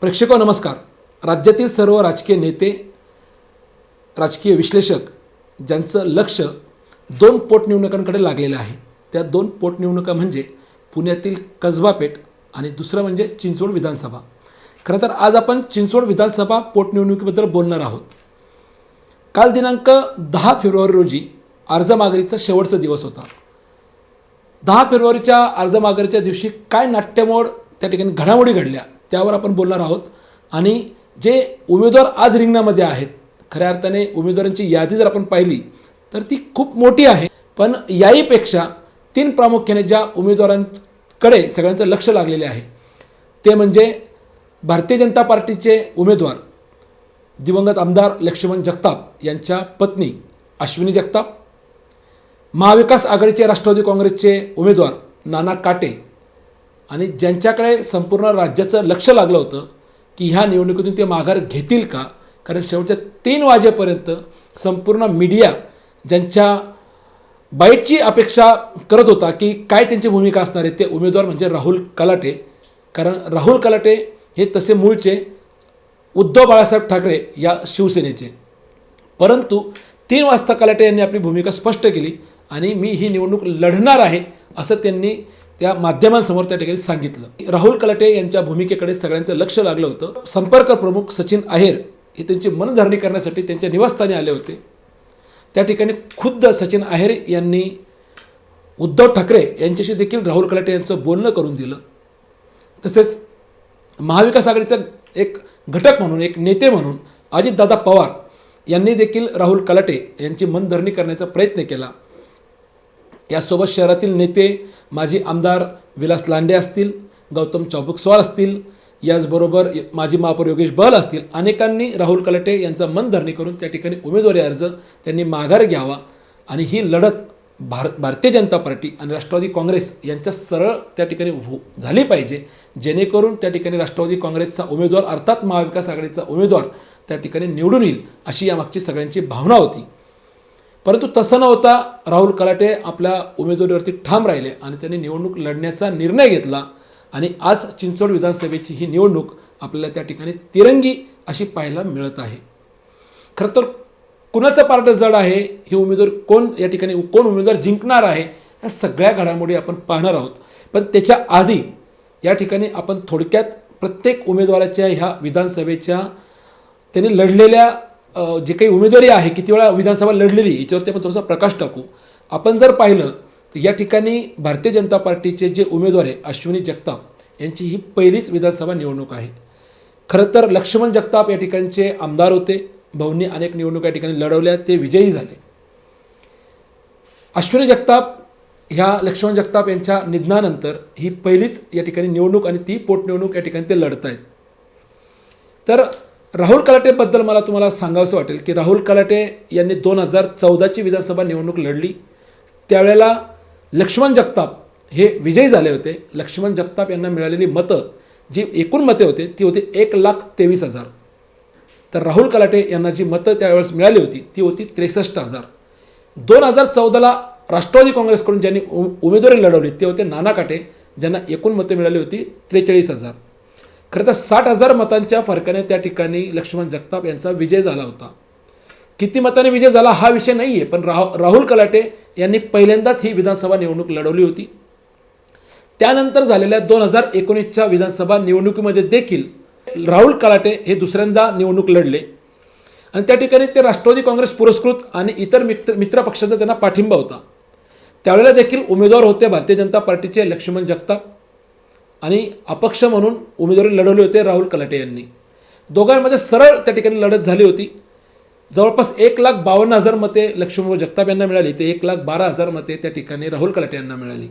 प्रेक्षको हो, नमस्कार. राज्यातील सर्व राजकीय नेते राजकीय विश्लेषक ज्यांचं लक्ष दोन पोटनिवडणुकांकडे लागलेलं आहे. त्या दोन पोटनिवडणुका म्हणजे पुण्यातील कसबा पेठ आणि दुसरं म्हणजे चिंचवड विधानसभा. खरं तर आज आपण चिंचवड विधानसभा पोटनिवडणुकीबद्दल बोलणार आहोत. काल दिनांक दहा फेब्रुवारी रोजी अर्ज मागणीचा शेवटचा दिवस होता. दहा फेब्रुवारीच्या अर्ज मागणीच्या दिवशी काय नाट्यमोड त्या ठिकाणी घडामोडी घडल्या त्यावर आपण बोलणार आहोत. आणि जे उमेदवार आज रिंगणामध्ये आहेत खऱ्या अर्थाने उमेदवारांची यादी जर आपण पाहिली तर ती खूप मोठी आहे. पण याहीपेक्षा तीन प्रामुख्याने ज्या उमेदवारांकडे सगळ्यांचं लक्ष लागलेले आहे ते म्हणजे भारतीय जनता पार्टीचे उमेदवार दिवंगत आमदार लक्ष्मण जगताप यांच्या पत्नी अश्विनी जगताप महाविकास आघाडीचे राष्ट्रवादी काँग्रेसचे उमेदवार नाना काटे आणि ज्यांच्याकडे संपूर्ण राज्याचं लक्ष लागलं होतं की ह्या निवडणुकीतून ते माघार घेतील का? कारण शेवटच्या तीन वाजेपर्यंत संपूर्ण मीडिया ज्यांच्या बाईटची अपेक्षा करत होता की काय त्यांची भूमिका असणार आहे ते उमेदवार म्हणजे राहुल कलाटे. कारण राहुल कलाटे हे तसे मूळचे उद्धव बाळासाहेब ठाकरे या शिवसेनेचे. परंतु तीन वाजता कलाटे यांनी आपली भूमिका स्पष्ट केली आणि मी ही निवडणूक लढणार आहे असं त्यांनी त्या माध्यमांसमोर त्या ठिकाणी सांगितलं. राहुल कलाटे यांच्या भूमिकेकडे सगळ्यांचं लक्ष लागलं होतं. संपर्क प्रमुख सचिन आहेर हे त्यांची मनधरणी करण्यासाठी त्यांच्या निवासस्थानी आले होते. त्या ठिकाणी खुद्द सचिन आहेर यांनी उद्धव ठाकरे यांच्याशी देखील राहुल कलाटे यांचं बोलणं करून दिलं. तसेच महाविकास आघाडीचा एक घटक म्हणून एक नेते म्हणून अजितदादा पवार यांनी देखील राहुल कलाटे यांची मनधरणी करण्याचा प्रयत्न केला. यासोबत शहरातील नेते माजी आमदार विलास लांडे असतील गौतम चौबुकस्वार असतील याचबरोबर माजी महापौर योगेश बहल असतील अनेकांनी राहुल कलटे यांचा मनधरणी करून त्या ठिकाणी उमेदवारी अर्ज त्यांनी माघार घ्यावा. आणि ही लढत भार भारतीय जनता पार्टी आणि राष्ट्रवादी काँग्रेस यांच्या सरळ त्या ठिकाणी हो झाली पाहिजे. जेणेकरून त्या ठिकाणी राष्ट्रवादी काँग्रेसचा उमेदवार अर्थात महाविकास आघाडीचा उमेदवार त्या ठिकाणी निवडून येईल अशी यामागची सगळ्यांची भावना होती. परंतु तसं न होता राहुल कलाटे आपल्या उमेदवारीवरती ठाम राहिले आणि त्यांनी निवडणूक लढण्याचा निर्णय घेतला आणि आज चिंचवड विधानसभेची ही निवडणूक आपल्याला त्या ठिकाणी तिरंगी अशी पाहायला मिळत आहे. खरं तर कुणाचं पार्ट जड आहे? हे उमेदवार कोण? या ठिकाणी कोण उमेदवार जिंकणार आहे? ह्या सगळ्या घडामोडी आपण पाहणार आहोत. पण त्याच्या आधी या ठिकाणी आपण थोडक्यात प्रत्येक उमेदवाराच्या ह्या विधानसभेच्या त्यांनी लढलेल्या जे काही उमेदवारी आहे किती वेळा विधानसभा लढलेली याच्यावरती आपण थोडासा प्रकाश टाकू. आपण जर पाहिलं तर या ठिकाणी भारतीय जनता पार्टीचे जे उमेदवार आहे अश्विनी जगताप यांची ही पहिलीच विधानसभा निवडणूक आहे. खरं तर लक्ष्मण जगताप या ठिकाणचे आमदार होते. भाऊंनी अनेक निवडणुका या ठिकाणी लढवल्या ते विजयी झाले. अश्विनी जगताप ह्या लक्ष्मण जगताप यांच्या निधनानंतर ही पहिलीच या ठिकाणी निवडणूक आणि ती पोटनिवडणूक या ठिकाणी ते लढत आहेत तर राहुल कलाटेबद्दल मला तुम्हाला सांगावंसं वाटेल की राहुल कलाटे यांनी दोन हजार चौदाची विधानसभा निवडणूक लढली. त्यावेळेला लक्ष्मण जगताप हे विजयी झाले होते. लक्ष्मण जगताप यांना मिळालेली मतं जी एकूण मते होते ती होती एक लाख तेवीस हजार. तर राहुल कलाटे यांना जी मतं त्यावेळेस मिळाली होती ती होती त्रेसष्ट हजार. दोन हजार चौदाला राष्ट्रवादी काँग्रेसकडून ज्यांनी उ उमेदवारी लढवली ते होते नाना काटे ज्यांना एकूण मतं मिळाली होती त्रेचाळीस हजार. खरं तर साठ हजार मतांच्या फरकाने त्या ठिकाणी लक्ष्मण जगताप यांचा विजय झाला होता. किती मताने विजय झाला हा विषय नाही आहे पण राह राहुल कलाटे यांनी पहिल्यांदाच ही विधानसभा निवडणूक लढवली होती. त्यानंतर झालेल्या दोन हजार एकोणीसच्या विधानसभा निवडणुकीमध्ये देखील राहुल कलाटे हे दुसऱ्यांदा निवडणूक लढले. आणि त्या ठिकाणी ते राष्ट्रवादी काँग्रेस पुरस्कृत आणि इतर मित्र मित्रपक्षांचा त्यांना पाठिंबा होता. त्यावेळेला देखील उमेदवार होते भारतीय जनता पार्टीचे लक्ष्मण जगताप. आणि अपक्ष म्हणून उमेदवारी लढवले होते राहुल कलाटे यांनी. दोघांमध्ये सरळ त्या ठिकाणी लढत झाली होती. जवळपास एक लाख बावन्न हजार मते लक्ष्मण जगताप यांना मिळाली. ते एक लाख बारा हजार मते त्या ठिकाणी राहुल कलाटे यांना मिळाली.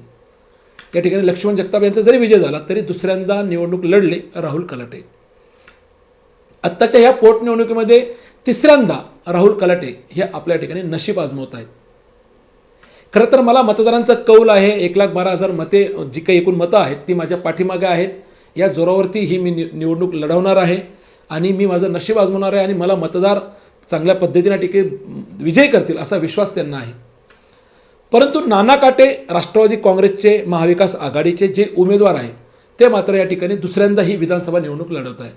या ठिकाणी लक्ष्मण जगताप यांचा जरी विजय झाला तरी दुसऱ्यांदा निवडणूक लढले राहुल कलाटे. आत्ताच्या ह्या पोटनिवडणुकीमध्ये तिसऱ्यांदा राहुल कलाटे हे आपल्या ठिकाणी नशीब आजमवत आहेत. खरं तर मला मतदारांचा कौल आहे एक लाख बारा हजार मते जी काही एकूण मतं आहेत ती माझ्या पाठीमागे आहेत. या जोरावरती ही मी नि निवडणूक लढवणार आहे आणि मी माझं नशीब आजमावणार आहे आणि मला मतदार चांगल्या पद्धतीने टिके विजय करतील असा विश्वास त्यांना आहे. परंतु नाना काटे राष्ट्रवादी काँग्रेसचे महाविकास आघाडीचे जे उमेदवार आहे ते मात्र या ठिकाणी दुसऱ्यांदा ही विधानसभा निवडणूक लढवत आहे.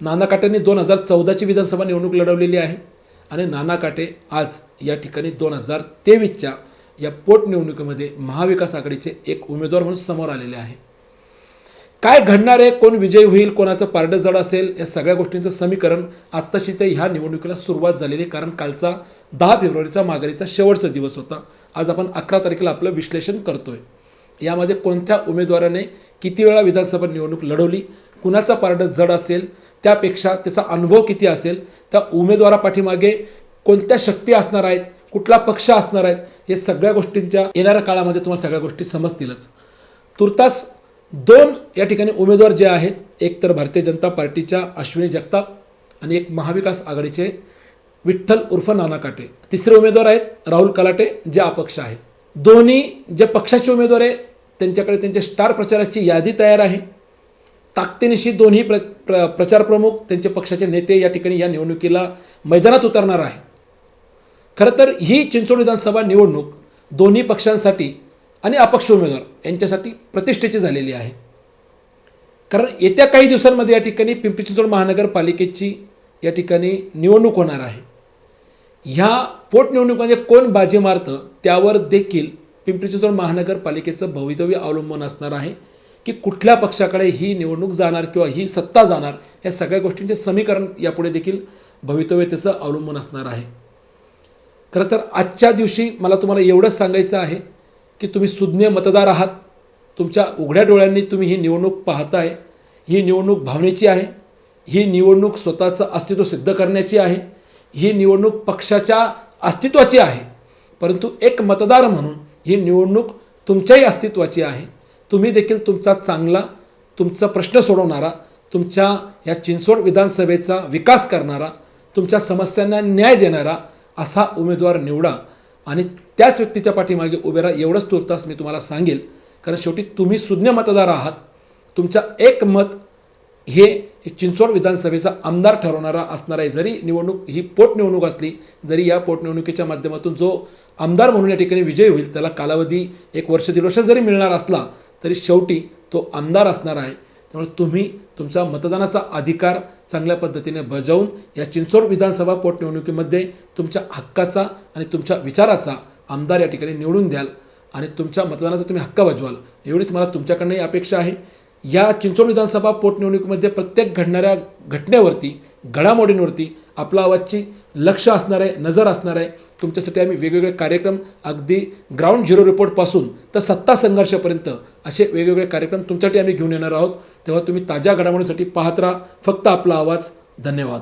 नाना काटेंनी दोन हजार चौदाची विधानसभा निवडणूक लढवलेली आहे आणि नाना काटे आज या ठिकाणी दोन हजार तेवीसच्या या पोटनिवडणुकीमध्ये महाविकास आघाडीचे एक उमेदवार म्हणून समोर आलेले आहे. काय घडणार आहे? कोण विजयी होईल? कोणाचं पारडं जड असेल? या सगळ्या गोष्टींचं समीकरण आत्ताशी ते ह्या निवडणुकीला सुरुवात झालेली आहे. कारण कालचा दहा फेब्रुवारीचा माघारीचा शेवटचा दिवस होता. आज आपण अकरा तारखेला आपलं विश्लेषण करतोय. यामध्ये कोणत्या उमेदवाराने किती वेळा विधानसभा निवडणूक लढवली? कुणाचा पारडं जड असेल? त्यापेक्षा त्याचा अनुभव किती असेल? त्या उमेदवारापाठीमागे कोणत्या शक्ती असणार आहेत? कुठला पक्ष असणार आहेत हे सगळ्या गोष्टींच्या येणाऱ्या काळामध्ये तुम्हाला सगळ्या गोष्टी समजतीलच. तुर्तास दोन या ठिकाणी उमेदवार जे आहेत एक तर भारतीय जनता पार्टीच्या अश्विनी जगताप आणि एक महाविकास आघाडीचे विठ्ठल उर्फ नाना काटे. तिसरे उमेदवार आहेत राहुल कलाटे जे अपक्ष आहेत. दोन्ही जे पक्षाचे उमेदवार आहे त्यांच्याकडे त्यांच्या स्टार प्रचाराची यादी तयार आहे. ताकदीनिशी दोन्ही प्र प्र प्रचार प्रमुख त्यांचे पक्षाचे नेते या ठिकाणी या निवडणुकीला मैदानात उतरणार आहे खरं तर ही चिंचवड विधानसभा निवडणूक दोन्ही पक्षांसाठी आणि अपक्ष उमेदवार यांच्यासाठी प्रतिष्ठेची झालेली आहे. कारण येत्या काही दिवसांमध्ये या ठिकाणी पिंपरी चिंचवड महानगरपालिकेची या ठिकाणी निवडणूक होणार आहे. ह्या पोटनिवडणुकीमध्ये कोण बाजी मारतं त्यावर देखील पिंपरी चिंचवड महानगरपालिकेचं भवितव्य अवलंबून असणार आहे की कुठल्या पक्षाकडे ही निवडणूक जाणार किंवा ही सत्ता जाणार या सगळ्या गोष्टींचे समीकरण यापुढे देखील भवितव्य त्याचं अवलंबून असणार आहे. खरं तर आजच्या दिवशी मला तुम्हाला एवढंच सांगायचं आहे की तुम्ही सुज्ञ मतदार आहात. तुमच्या उघड्या डोळ्यांनी तुम्ही ही निवडणूक पाहताय. ही निवडणूक भावनेची आहे. ही निवडणूक स्वतःचं अस्तित्व सिद्ध करण्याची आहे. ही निवडणूक पक्षाच्या अस्तित्वाची आहे. परंतु एक मतदार म्हणून ही निवडणूक तुमच्याही अस्तित्वाची आहे. तुम्ही देखील तुमचा चांगला तुमचा प्रश्न सोडवणारा तुमच्या या चिंचवड विधानसभेचा विकास करणारा तुमच्या समस्यांना न्याय देणारा असा उमेदवार निवडा आणि त्याच व्यक्तीच्या पाठीमागे उभे राहा. एवढंच तुर्तास मी तुम्हाला सांगेल. कारण शेवटी तुम्ही सुज्ञ मतदार आहात. तुमचा एक मत हे चिंचवड विधानसभेचा आमदार ठरवणारा असणार आहे. जरी निवडणूक ही पोटनिवडणूक असली जरी या पोटनिवडणुकीच्या माध्यमातून जो आमदार म्हणून या ठिकाणी विजय होईल त्याला कालावधी एक वर्ष दीड वर्ष जरी मिळणार असला तरी शेवटी तो आमदार असणार आहे. त्यामुळे तुम्ही तुमचा मतदानाचा अधिकार चांगल्या पद्धतीने बजावून या चिंचोड विधानसभा पोटनिवडणुकीमध्ये तुमच्या हक्काचा आणि तुमच्या विचाराचा आमदार या ठिकाणी निवडून द्याल आणि तुमच्या मतदानाचा तुम्ही हक्क बजवाल. एवढीच मला तुमच्याकडनंही अपेक्षा आहे. या चिंचोड विधानसभा पोटनिवडणुकीमध्ये प्रत्येक घडणाऱ्या घटनेवरती घडामोडींवरती आपला आवाजची लक्ष असणार आहे नजर असणार आहे. तुमच्यासाठी आम्ही वेगवेगळे कार्यक्रम अगदी ग्राउंड झिरो रिपोर्टपासून तर सत्ता संघर्षापर्यंत असे वेगवेगळे कार्यक्रम तुमच्यासाठी आम्ही घेऊन येणार आहोत. तेव्हा तुम्ही ताज्या घडामोडींसाठी पाहत राहा. फक्त आपला आवाज. धन्यवाद.